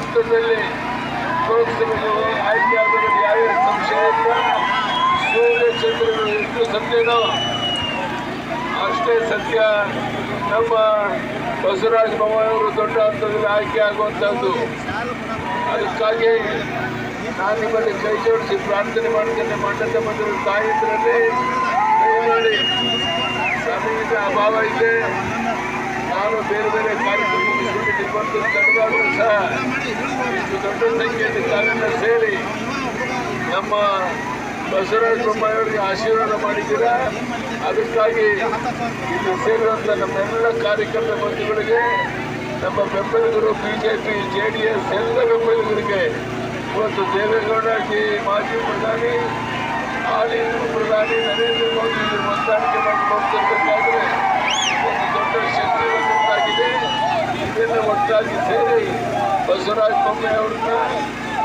ಹಂತದಲ್ಲಿ ಆಯ್ಕೆ ಆಯ್ಕೆಯಾದರೆ ಯಾವ್ಯಾವ ಸಂಶಯ ಇಲ್ಲ ಸೂರ್ಯ ಚಂದ್ರರು ಎಷ್ಟು ಸತ್ಯನೋ? ಅಷ್ಟೇ ಸತ್ಯ. ನಮ್ಮ ಬಸವರಾಜ ಬೊಮ್ಮಾಯಿಯವರು ದೊಡ್ಡ ಹಂತದಲ್ಲಿ ಆಯ್ಕೆ ಆಗುವಂಥದ್ದು. ಅದಕ್ಕಾಗಿ ನಾನು ನಿಮ್ಮಲ್ಲಿ ಕೈ ಜೋಡಿಸಿ ಪ್ರಾರ್ಥನೆ ಮಾಡ್ತೇನೆ. ಮಂಡಲ ಮಂದಿರ ತಾಯಿದ್ರಲ್ಲಿ ದಯಮಾಡಿ. ಅಭಾವ ಇದೆ. ನಾನು ಬೇರೆ ಬೇರೆ ಕಾರ್ಯಕ್ರಮ ಬಂದು ಸಹ ಇಷ್ಟು ದೊಡ್ಡ ಸಂಖ್ಯೆಯಲ್ಲಿ ತಾವೆಲ್ಲ ಸೇರಿ ನಮ್ಮ ಬಸವರಾಜ ಬೊಮ್ಮಾಯಿಯವರಿಗೆ ಆಶೀರ್ವಾದ ಮಾಡಿದ್ದೀರಾ? ಅದಕ್ಕಾಗಿ ಇಲ್ಲಿ ಸೇರಿರುವಂಥ ನಮ್ಮೆಲ್ಲ ಕಾರ್ಯಕರ್ತ ಬಂಧುಗಳಿಗೆ, ನಮ್ಮ ಬೆಂಬಲಿಗರು B J P J D S ಎಲ್ಲ ಬೆಂಬಲಿಗರಿಗೆ ಇವತ್ತು ದೇವೇಗೌಡ ಜಿ ಮಾಜಿ ಪ್ರಧಾನಿ, ಹಾಲಿ ಪ್ರಧಾನಿ ನರೇಂದ್ರ ಮೋದಿ ಹೊಂದಾಣಿಕೆ ಮಾಡಿ ಸೇರಿ ಬಸವರಾಜ ಬೊಮ್ಮಾಯಿ ಅವ್ರನ್ನ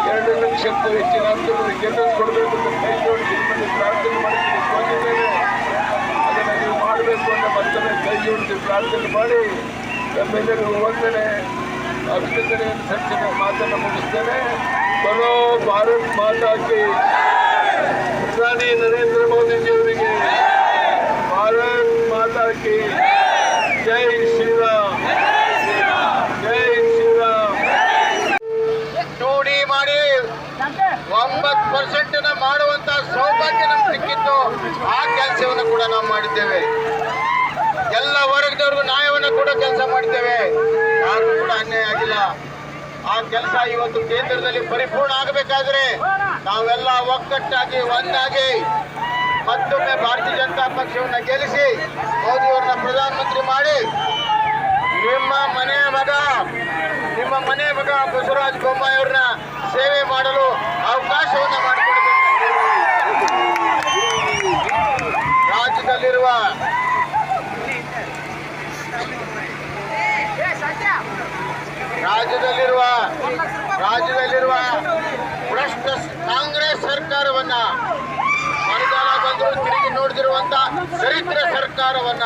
ಎರಡು ಲಕ್ಷಕ್ಕೂ ಹೆಚ್ಚಿನ ಅಂತರದಲ್ಲಿ ಗೆದ್ದು ಕೊಡಬೇಕು ಅಂತ ಕೈ ಜೋಡಿಸಿ ನಿಮ್ಮಲ್ಲಿ ಪ್ರಾರ್ಥನೆ ಮಾಡಿ ಹೋಗಿದ್ದೇನೆ ಅದನ್ನು ನೀವು ಮಾಡಬೇಕು ಅಂತ ಮತ್ತೊಮ್ಮೆ ಕೈ ಜೋಡಿಸಿ ಪ್ರಾರ್ಥನೆ ಮಾಡಿ. ನಮ್ಮೆಲ್ಲರಿಗೂ ವಂದನೆ. ಅಭಿನಂದನೆ ಸಲ್ಲಿಸಿದ ಮಾತನ್ನು ಮುಗಿಸ್ತೇನೆ. ಬರೋ ಭಾರತ್ ಮಾತಾಕ್ಕೆ ಪ್ರಧಾನಿ ನರೇಂದ್ರ ಮೋದಿಜಿಯವರಿಗೆ ಭಾರತ್ ಮಾತಾಕ್ಕೆ ಜೈ ಶ್ರೀರಾಮ್ ಜೈ ಶ್ರೀರಾಮ್ ಟೂ ಡಿ ಮಾಡಿ ಒಂಬತ್ತು ಪರ್ಸೆಂಟ್ ಮಾಡುವಂತ ಸೌಭಾಗ್ಯ ನಮ್ಗೆ ಸಿಕ್ಕಿತ್ತು ಆ ಕೆಲಸವನ್ನು ಕೂಡ ನಾವು ಮಾಡಿದ್ದೇವೆ. ಎಲ್ಲ ವರ್ಗದವ್ರಿಗೂ ನ್ಯಾಯವನ್ನು ಕೂಡ ಕೆಲಸ ಮಾಡಿದ್ದೇವೆ. ಯಾರು ಕೂಡ ಅನ್ಯಾಯ ಆಗಿಲ್ಲ. ಆ ಕೆಲಸ ಇವತ್ತು ಕೇಂದ್ರದಲ್ಲಿ ಪರಿಪೂರ್ಣ ಆಗಬೇಕಾದ್ರೆ ನಾವೆಲ್ಲ ಒಗ್ಗಟ್ಟಾಗಿ, ಒಂದಾಗಿ ಮತ್ತೊಮ್ಮೆ ಭಾರತೀಯ ಜನತಾ ಪಕ್ಷವನ್ನು ಗೆಲ್ಲಿಸಿ ಮೋದಿಯವರನ್ನ ಪ್ರಧಾನಮಂತ್ರಿ ಮಾಡಿ ನಿಮ್ಮ ಮನೆ ಮಗ, ನಿಮ್ಮ ಮನೆ ಮಗ ಬಸವರಾಜ ಬೊಮ್ಮಾಯಿ ಸೇವೆ ಮಾಡಲು ಅವಕಾಶವನ್ನು ಮಾಡಿಕೊಡಬೇಕು ರಾಜ್ಯದಲ್ಲಿರುವ ರಾಜ್ಯದಲ್ಲಿರುವ ರಾಜ್ಯದಲ್ಲಿರುವ ಭ್ರಷ್ಟ ಕಾಂಗ್ರೆಸ್ ಸರ್ಕಾರವನ್ನ ಮಳೆಗಾಲ ಬಂದರೂ ತಿರುಗಿ ನೋಡಿದಿರುವಂತ ದರಿದ್ರ ಸರ್ಕಾರವನ್ನ